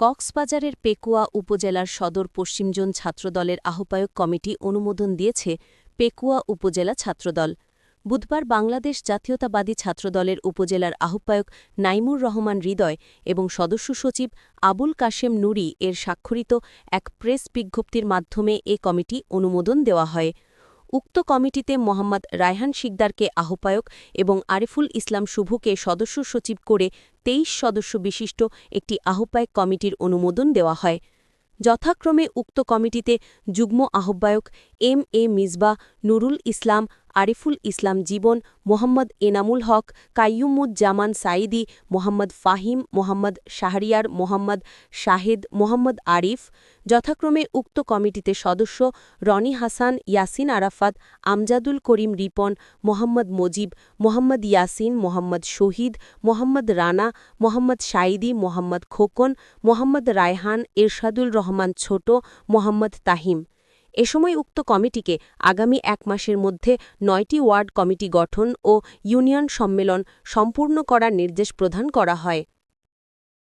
কক্সবাজারের পেকুয়া উপজেলার সদর পশ্চিমজন ছাত্রদলের আহ্বায়ক কমিটি অনুমোদন দিয়েছে পেকুয়া উপজেলা ছাত্রদল। বুধবার বাংলাদেশ জাতীয়তাবাদী ছাত্রদলের উপজেলার আহ্বায়ক নাইমুর রহমান হৃদয় এবং সদস্য সচিব আবুল কাশেম নুরি এর স্বাক্ষরিত এক প্রেস বিজ্ঞপ্তির মাধ্যমে এ কমিটি অনুমোদন দেওয়া হয়। উক্ত কমিটিতে মোহাম্মদ রায়হান শিকদারকে আহ্বায়ক এবং আরিফুল ইসলাম শুভুকে সদস্য সচিব করে তেইশ সদস্য বিশিষ্ট একটি আহ্বায়ক কমিটির অনুমোদন দেওয়া হয়। যথাক্রমে উক্ত কমিটিতে যুগ্ম আহ্বায়ক এম এ মিজবা নুরুল ইসলাম আরিফুল ইসলাম জীবন, মোহাম্মদ এনামুল হক, কাইয়ুমুজ্জামান সাইদি মোহাম্মদ ফাহিম, মোহাম্মদ শাহরিয়ার, মোহাম্মদ শাহেদ, মোহাম্মদ আরিফ। যথাক্রমে উক্ত কমিটিতে সদস্য রনি হাসান, ইয়াসিন আরাফাত, আমজাদুল করিম রিপন, মোহাম্মদ মজিব, মোহাম্মদ ইয়াসিন, মোহাম্মদ শহীদ, মোহাম্মদ রানা, মোহাম্মদ সাইদি মোহাম্মদ খোকন, মোহাম্মদ রায়হান এরশাদুল রহমান ছোট, মোহাম্মদ তাহিম। এ সময় উক্ত কমিটিকে আগামী এক মাসের মধ্যে নয়টি ওয়ার্ড কমিটি গঠন ও ইউনিয়ন সম্মেলন সম্পূর্ণ করার নির্দেশ প্রদান করা হয়।